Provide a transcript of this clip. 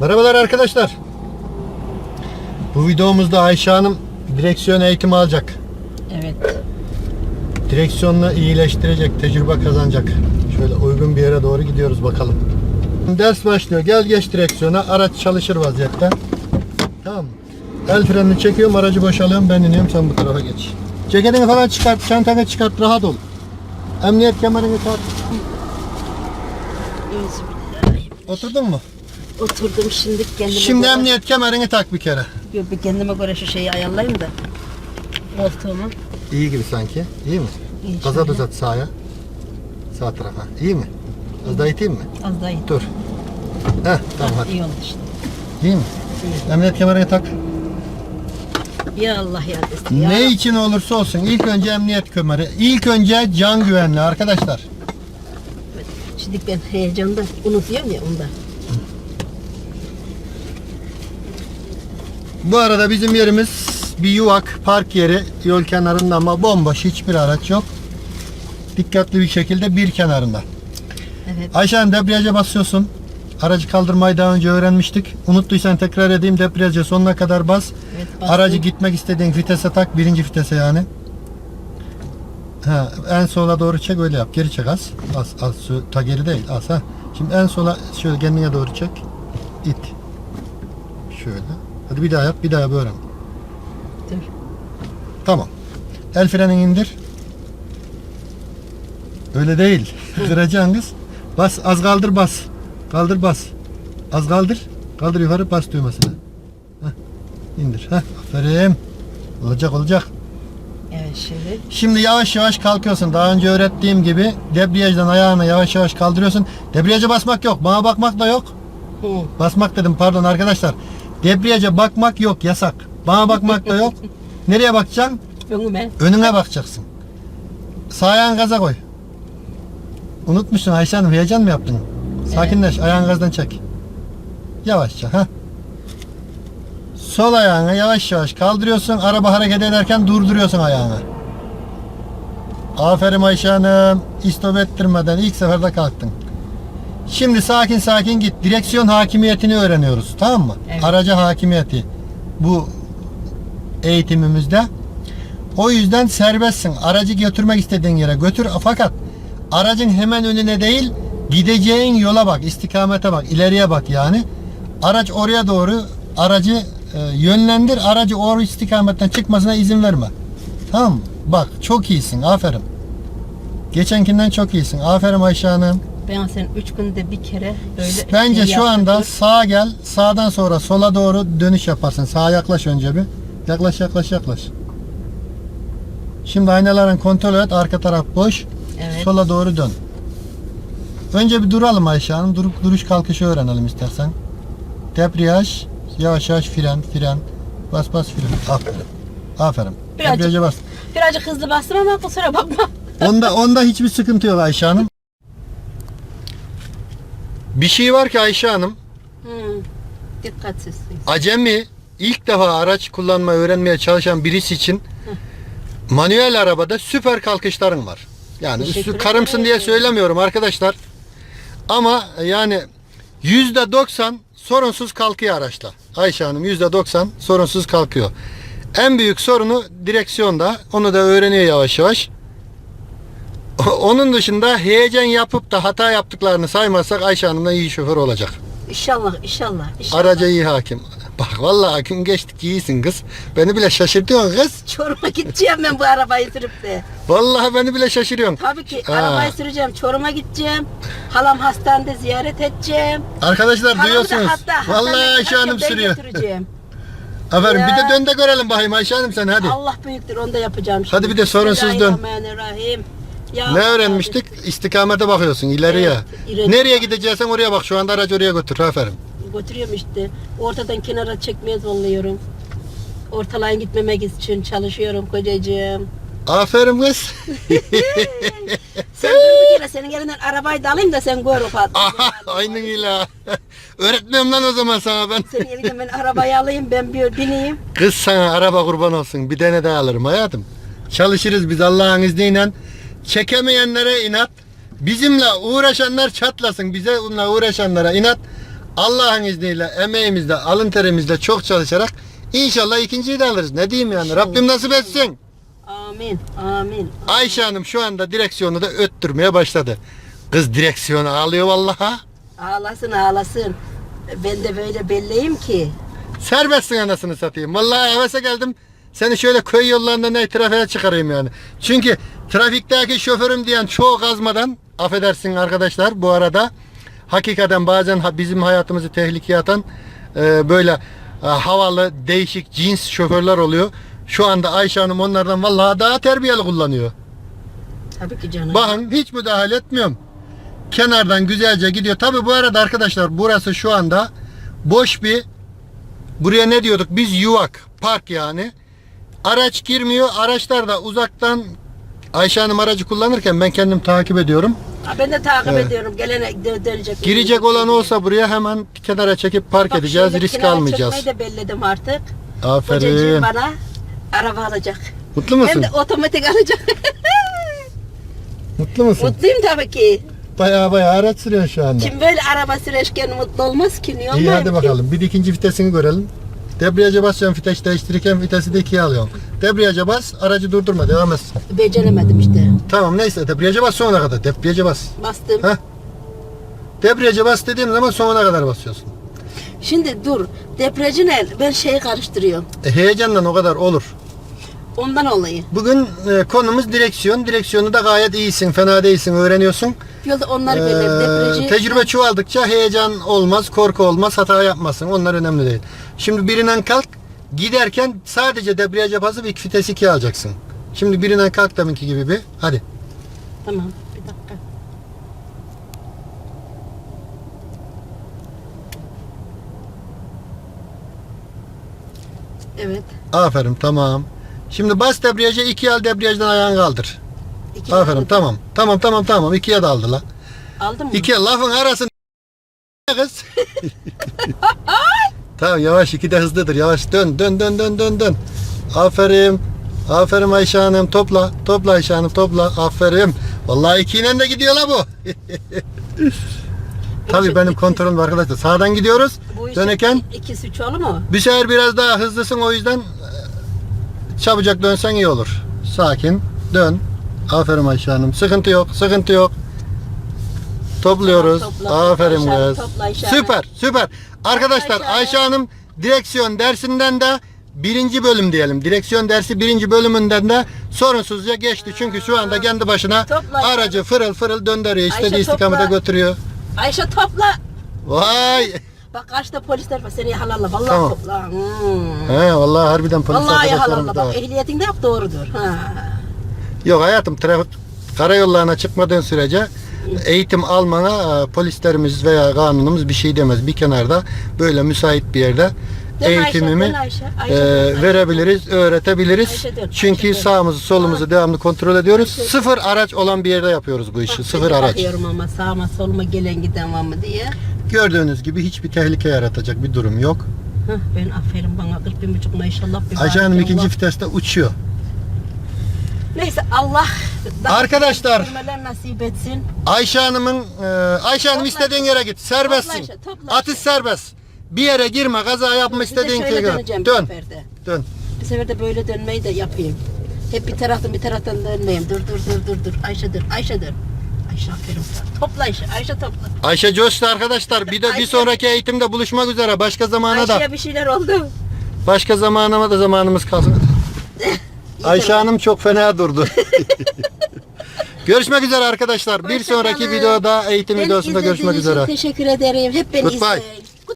Merhabalar arkadaşlar. Bu videomuzda Ayşe Hanım direksiyon eğitimi alacak. Evet. Direksiyonunu iyileştirecek, tecrübe kazanacak. Şöyle uygun bir yere doğru gidiyoruz bakalım. Ders başlıyor. Gel geç direksiyona. Araç çalışır vaziyette. Tamam? El frenini çekiyorum, aracı boşalıyorum. Ben iniyorum, sen bu tarafa geç. Ceketini falan çıkart, çantanı çıkart, rahat ol. Emniyet kemerini tak. Oturdun mu? Oturdum şimdi kendime Şimdi göre, emniyet kemerini tak bir kere. Yo, bir kendime göre şu şeyi ayarlayayım da. Koltuğumu. İyi gibi sanki. İyi mi? İyi Gaza şöyle. uzat sağa. Sağ tarafa. İyi mi? Az daha iteyim mi? Az daha iyi. Dur. Heh, tamam hadi. İyi oldu işte. İyi mi? Emniyet kemerini tak. Ya Allah ya desin. Ya Ne için olursa olsun ilk önce emniyet kemeri. İlk önce can güvenliği arkadaşlar. Şimdi ben heyecandan unutuyorum ya ondan. Bu arada bizim yerimiz bir yuvak park yeri yol kenarında ama bomboş hiçbir araç yok. Dikkatli bir şekilde bir kenarında. Evet. Ayşe Hanım debriyaja basıyorsun. Aracı kaldırmayı daha önce öğrenmiştik. Unuttuysan tekrar edeyim debriyaja sonuna kadar bas. Evet, bastım. Aracı gitmek istediğin vitese tak. Birinci vitese yani. Ha, en sola doğru çek öyle yap. Geri çek az. Az, az. Ta geri değil. Az ha. Şimdi en sola şöyle kendine doğru çek. İt. Şöyle. Hadi bir daha yap. Bir daha yap öğren. Dur. Tamam. El frenini indir. Öyle değil. Kıracaksın kız. Bas az kaldır bas. Kaldır bas. Az kaldır. Kaldır yukarı bas düğmesine. Heh. İndir. Heh. Aferin. Olacak olacak. Evet şimdi. Şimdi yavaş yavaş kalkıyorsun. Daha önce öğrettiğim gibi debriyajdan ayağını yavaş yavaş kaldırıyorsun. Debriyaja basmak yok. Bana bakmak da yok. Hı. Basmak dedim pardon arkadaşlar. Debriyaja bakmak yok yasak. Bana bakmak da yok. Nereye bakacaksın? Önüme. Önüne bakacaksın. Sağ ayağını gaza koy. Unutmuşsun Ayşe Hanım heyecan mı yaptın? Sakinleş ayağını gazdan çek. Yavaşça ha. Sol ayağını yavaş yavaş kaldırıyorsun. Araba hareket ederken durduruyorsun ayağını. Aferin Ayşe Hanım. İstop ettirmeden ilk seferde kalktın. Şimdi sakin sakin git. Direksiyon hakimiyetini öğreniyoruz. Tamam mı? Evet. Araca hakimiyeti. Bu eğitimimizde. O yüzden serbestsin. Aracı götürmek istediğin yere götür. Fakat aracın hemen önüne değil, gideceğin yola bak, istikamete bak, ileriye bak yani. Araç oraya doğru aracı e, yönlendir. Aracı o istikametten çıkmasına izin verme. Tamam mı? Bak çok iyisin. Aferin. Geçenkinden çok iyisin. Aferin Ayşe Hanım. Ben sen üç günde bir kere böyle Bence şey şu anda yaptırdım. sağa gel. Sağdan sonra sola doğru dönüş yaparsın. Sağa yaklaş önce bir. Yaklaş yaklaş yaklaş. Şimdi aynaların kontrol et. Arka taraf boş. Evet. Sola doğru dön. Önce bir duralım Ayşe Hanım. Dur, duruş kalkışı öğrenelim istersen. Debriyaj. Yavaş yavaş fren fren. Bas bas fren. Aferin. Aferin. Birazcık- Debriyaja bas. Birazcık hızlı bastım ama kusura bakma. Onda onda hiçbir sıkıntı yok Ayşe Hanım. Bir şey var ki Ayşe Hanım. Hı. Dikkatsizsin. acemi ilk defa araç kullanmayı öğrenmeye çalışan birisi için manuel arabada süper kalkışların var. Yani üstü karımsın diye söylemiyorum arkadaşlar. Ama yani yüzde doksan sorunsuz kalkıyor araçla. Ayşe Hanım yüzde doksan sorunsuz kalkıyor. En büyük sorunu direksiyonda. Onu da öğreniyor yavaş yavaş. Onun dışında heyecan yapıp da hata yaptıklarını saymazsak Ayşe Hanım'dan iyi şoför olacak. İnşallah, inşallah, inşallah. Araca iyi hakim. Bak vallahi hakim geçtik iyisin kız. Beni bile şaşırtıyorsun kız. Çorum'a gideceğim ben bu arabayı sürüp de. Vallahi beni bile şaşırıyorsun. Tabii ki Ha. arabayı süreceğim. Çorum'a gideceğim. Halam hastanede ziyaret edeceğim. Arkadaşlar Halamı da duyuyorsunuz. hatta Vallahi Ayşe Hanım ben sürüyor. götüreceğim. Aferin bir Ya. de dön de görelim bakayım Ayşe Hanım sen hadi. Allah büyüktür onu da yapacağım. Hadi bir de sorunsuz dön. Bismillahirrahmanirrahim. Ya Ne öğrenmiştik? İstikamete bakıyorsun ileriye. Evet, ileri. Nereye gideceksen oraya bak. Şu anda aracı oraya götür. Aferin. Götürüyorum işte. Ortadan kenara çekmeye zorluyorum. Ortalayın gitmemek için çalışıyorum kocacığım. Aferin kız. Sen dur bir kere senin elinden arabayı da alayım da sen gör ufak. Aynen öyle. Öğretmem lan o zaman sana ben. Senin elinden ben arabayı alayım ben bir bineyim. Kız sana araba kurban olsun. Bir tane daha alırım hayatım. Çalışırız biz Allah'ın izniyle. Çekemeyenlere inat. Bizimle uğraşanlar çatlasın. Bize bununla uğraşanlara inat. Allah'ın izniyle emeğimizle, alın terimizle çok çalışarak inşallah ikinciyi de alırız. Ne diyeyim yani? İnşallah. Rabbim nasip etsin. Amin. Amin. Ayşe Hanım şu anda direksiyonu da öttürmeye başladı. Kız direksiyonu alıyor vallaha. Ağlasın ağlasın. Ben de böyle belleyim ki. Serbestsin anasını satayım. Vallahi hevese geldim. Seni şöyle köy yollarında ne trafiğe çıkarayım yani. Çünkü trafikteki şoförüm diyen çoğu gazmadan affedersin arkadaşlar bu arada hakikaten bazen bizim hayatımızı tehlikeye atan e, böyle e, havalı değişik cins şoförler oluyor. Şu anda Ayşe Hanım onlardan vallahi daha terbiyeli kullanıyor. Tabii ki canım. Bakın hiç müdahale etmiyorum. Kenardan güzelce gidiyor. Tabi bu arada arkadaşlar burası şu anda boş bir buraya ne diyorduk biz yuvak park yani. Araç girmiyor. Araçlar da uzaktan Ayşe Hanım aracı kullanırken ben kendim takip ediyorum. Ha, Ben de takip Evet. ediyorum. Gelene dö- dönecek. Girecek olan olsa buraya hemen kenara çekip park Bak edeceğiz. şöyle Risk kenara almayacağız. çekmeyi de belledim artık. Aferin. Kocacığım bana araba alacak. Mutlu Hem musun? de otomatik alacak. Mutlu musun? Mutluyum tabii ki. Baya baya araç sürüyorsun şu anda. Kim böyle araba süreçken mutlu olmaz ki? Niye İyi olmayayım hadi ki? bakalım. Bir de ikinci vitesini görelim. Debriyaja basıyorsun vites değiştirirken vitesi de ikiye alıyorsun. Debriyaja bas, aracı durdurma, devam et. Beceremedim işte. Tamam neyse debriyaja bas sonuna kadar. Debriyaja bas. Bastım. Heh. Debriyaja bas dediğim zaman sonuna kadar basıyorsun. Şimdi dur. Depreci ne? Ben şeyi karıştırıyorum. E, heyecandan o kadar olur. Ondan olayı. Bugün e, konumuz direksiyon. Direksiyonu da gayet iyisin, fena değilsin, öğreniyorsun. Yolda onlar Ee, böyle depreci. tecrübe çoğaldıkça heyecan olmaz, korku olmaz, hata yapmazsın. Onlar önemli değil. Şimdi birinden kalk, giderken sadece debriyaja basıp ilk vitesi ikiye alacaksın. Şimdi birinden kalk deminki gibi bir. Hadi. Tamam. Bir dakika. Evet. Aferin tamam. Şimdi bas debriyaja ikiye al debriyajdan ayağını kaldır. İki Aferin tamam. Tamam tamam tamam ikiye de aldı la. Aldın mı? İkiye lafın arasın kız. tamam yavaş iki de hızlıdır yavaş dön dön dön dön dön dön. Aferin. Aferin Ayşe Hanım topla. Topla Ayşe Hanım topla. Aferin. Vallahi ikiyle de gidiyor la bu. Tabii benim kontrolüm var arkadaşlar. Sağdan gidiyoruz. Bu işin Dönerken iki suç olur mu? bir sefer biraz daha hızlısın o yüzden çabucak dönsen iyi olur. Sakin dön. Aferin Ayşe Hanım. Sıkıntı yok. Sıkıntı yok. Topluyoruz. Topla. Aferin Ayşe Hanım, kız. topla Ayşe Hanım. Süper, süper. Arkadaşlar Ayşe Ayşe Hanım direksiyon dersinden de birinci bölüm diyelim. Direksiyon dersi birinci bölümünden de sorunsuzca geçti. Çünkü şu anda kendi başına Topla Ayşe aracı fırıl fırıl döndürüyor. İstediği Ayşe, istikamete topla. götürüyor. Ayşe topla. Vay. Bak karşıda polisler var seni yakalarlar. Vallahi Tamam. topla. Hmm. He vallahi harbiden polis Vallahi arkadaşlarımız yakalarlar. da Bak var. ehliyetinde yap doğrudur. Ha. Yok hayatım trafik karayollarına çıkmadığın sürece eğitim almana e, polislerimiz veya kanunumuz bir şey demez. Bir kenarda böyle müsait bir yerde Ayşe, eğitimimi dön Ayşe, Ayşe, e, Ayşe. verebiliriz, öğretebiliriz. Ayşe Çünkü Ayşe sağımızı solumuzu devamlı kontrol ediyoruz. Sıfır araç olan bir yerde yapıyoruz bu işi. Bak, Sıfır araç. Bakıyorum ama sağıma soluma gelen giden var mı diye. Gördüğünüz gibi hiçbir tehlike yaratacak bir durum yok. Hah, ben aferin bana 40 bin buçuk maşallah. bir Ayşe Hanım ikinci Allah. viteste uçuyor. Neyse Allah daha Arkadaşlar. nasip etsin. Ayşe Hanım'ın e, Ayşe Hanım Topla. istediğin yere git. Serbestsin. Topla topla Atış serbest. Bir yere girme, kaza yapma Bir de istediğin şöyle şeye göre. döneceğim Dön. seferde. Dön. Bir sefer de böyle dönmeyi de yapayım. Hep bir taraftan bir taraftan dönmeyeyim. Dur dur dur dur dur. Ayşe dur. Ayşe dur. Ayşe aferin. Topla Ayşe. Ayşe topla. Ayşe coştu arkadaşlar. Bir de bir Ayşe. sonraki eğitimde buluşmak üzere. Başka zamana da. Ayşe'ye bir şeyler oldu. Başka zamanıma da zamanımız kalsın. Ayşe Hanım çok fena durdu. görüşmek üzere arkadaşlar. Bir Hoşça sonraki kalın. videoda eğitim Beni videosunda görüşmek için üzere. Teşekkür ederim. Hep beni Goodbye. izleyin.